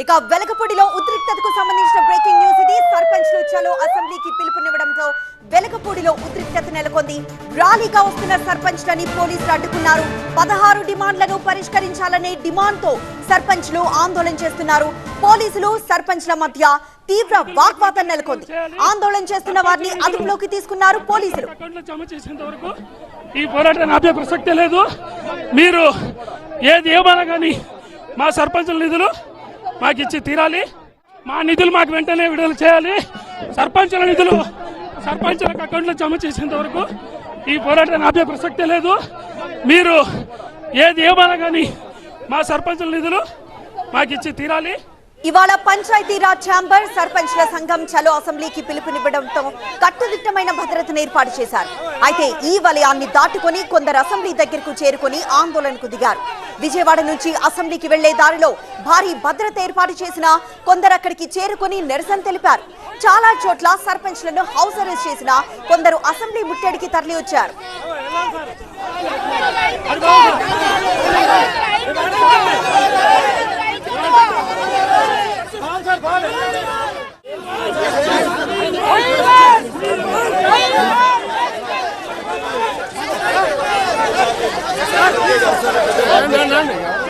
ఇక వెలగపూడిలో ఉద్రిక్తతకు సంబంధించిన breaking news ఇది. సర్పంచ్లు చలో అసెంబ్లీకి పిలుపునివ్వడంతో వెలగపూడిలో ఉద్రిక్తత నెలకొంది. ర్యాలీగా వస్తున్న సర్పంచ్లని పోలీసులు అడ్డుకున్నారు. పదహారు డిమాండ్లను పరిష్కరించాలనే డిమాండ్తో సర్పంచ్లు ఆందోళన చేస్తున్నారు. పోలీసులు సర్పంచ్ల మధ్య తీవ్ర వాగ్వాదం నెలకొంది. ఆందోళన చేస్తున్న వారిని అదుపులోకి తీసుకున్నారు పోలీసులు. ఈ పోరాటాన్ని ఆపే ప్రసక్తే లేదు. మీరు ఏది ఏమన్నా కానీ మా సర్పంచుల నిధులు మాకు ఇచ్చి తీరాలి. మా నిధులు మాకు వెంటనే విడుదల చేయాలి. సర్పంచుల నిధులు సర్పంచులకు అకౌంట్లో జమ చేసేంత వరకు ఈ పోరాటాన్ని ఆపే ప్రసక్తే లేదు. మీరు ఏది ఏమన్నా కానీ మా సర్పంచుల నిధులు మాకు ఇచ్చి తీరాలి. ఇవాళ పంచాయతీరాజ్ ఛాంబర్ సర్పంచ్ల సంఘం చలో అసెంబ్లీకి పిలుపునివ్వడంతో కట్టుదిట్టమైన భద్రతను ఏర్పాటు చేశారు. అయితే ఈ వలయాన్ని దాటుకొని కొందరు అసెంబ్లీ దగ్గరకు చేరుకొని ఆందోళనకు దిగారు. విజయవాడ నుంచి అసెంబ్లీకి వెళ్ళే దారిలో భారీ భద్రత ఏర్పాటు చేసిన కొందరు అక్కడికి చేరుకుని నిరసన తెలిపారు. చాలా చోట్ల సర్పంచ్లను హౌస్ అరెస్ట్ చేసిన కొందరు అసెంబ్లీ ముట్టడికి తరలి వచ్చారు 山嚟嘅。